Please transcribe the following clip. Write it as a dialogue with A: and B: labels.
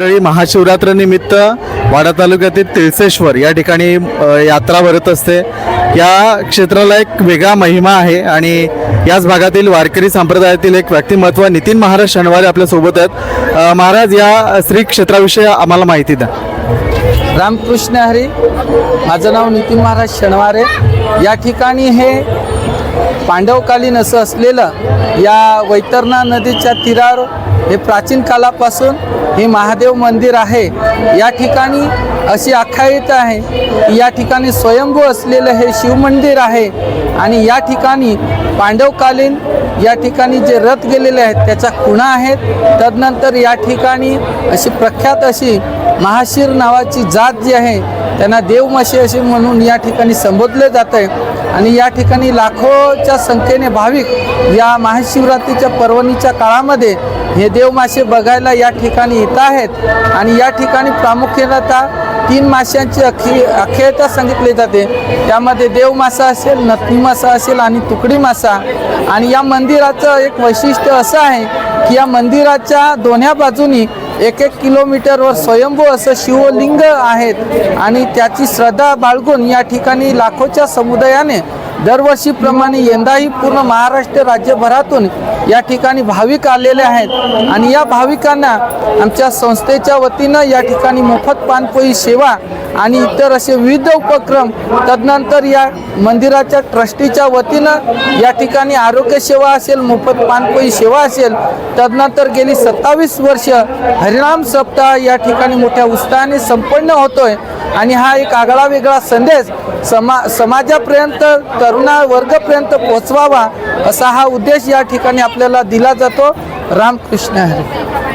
A: मंडळी महाशिवरात्र निमित्त वाडा तालुक्यातील तिळसेश्वर या ठिकाणी यात्रा भरत असते. या क्षेत्राला एक वेगळा महिमा आहे आणि याच भागातील वारकरी संप्रदायातील एक व्यक्तिमत्व नितीन महाराज शनिवारी आपल्यासोबत आहेत. महाराज या श्री क्षेत्राविषयी आम्हाला माहिती द्या.
B: रामकृष्ण हरी माझं नाव नितीन महाराज शनिवारे. या ठिकाणी हे पांडवकालीन असं असलेलं या वैतरणा नदीच्या तीरावर हे प्राचीन कालापासून हे महादेव मंदिर आहे. या ठिकाणी अशी आख्यायित आहे की या ठिकाणी स्वयंभू असलेलं हे शिवमंदिर आहे आणि या ठिकाणी पांडवकालीन या ठिकाणी जे रथ गेलेले आहेत त्याच्या खुणा आहेत. तदनंतर या ठिकाणी अशी प्रख्यात अशी महाशीर नावाची जात जी आहे त्यांना देवमाशी असे म्हणून या ठिकाणी संबोधले जात आहे आणि या ठिकाणी लाखोच्या संख्येने भाविक या महाशिवरात्रीच्या पर्वणीच्या काळामध्ये हे देवमासे बघायला या ठिकाणी येत आहेत. आणि या ठिकाणी प्रामुख्याने तीन माशांची अखी अखेरता सांगितली जाते. त्यामध्ये देवमासा असेल नथनी मासा असेल आणि तुकडी मासा. आणि या मंदिराचं एक वैशिष्ट्य असं आहे की या मंदिराच्या दोन्ही बाजूनी एक एक किलोमीटरवर स्वयंभू असं शिवलिंग आहेत. आणि त्याची श्रद्धा बाळगून या ठिकाणी लाखोच्या समुदायाने दरवर्षीप्रमाणे यंदाही पूर्ण महाराष्ट्र राज्यभरातून या ठिकाणी भाविक आलेले आहेत. आणि या भाविकांना आमच्या संस्थेच्या वतीनं या ठिकाणी मोफत पानपोई सेवा आणि इतर असे विविध उपक्रम तदनंतर या मंदिराच्या ट्रस्टीच्या वतीनं या ठिकाणी आरोग्य सेवा असेल मोफत पानपोई सेवा असेल तदनंतर गेली सत्तावीस वर्ष हरिनाम सप्ताह या ठिकाणी मोठ्या उत्साहाने संपन्न होतोय. आणि हा एक आगळा वेगळा संदेश समा समाजापर्यंत तरुणा वर्गापर्यंत पोचवावा असा हा उद्देश या ठिकाणी आपल्याला दिला जातो. रामकृष्ण हरी.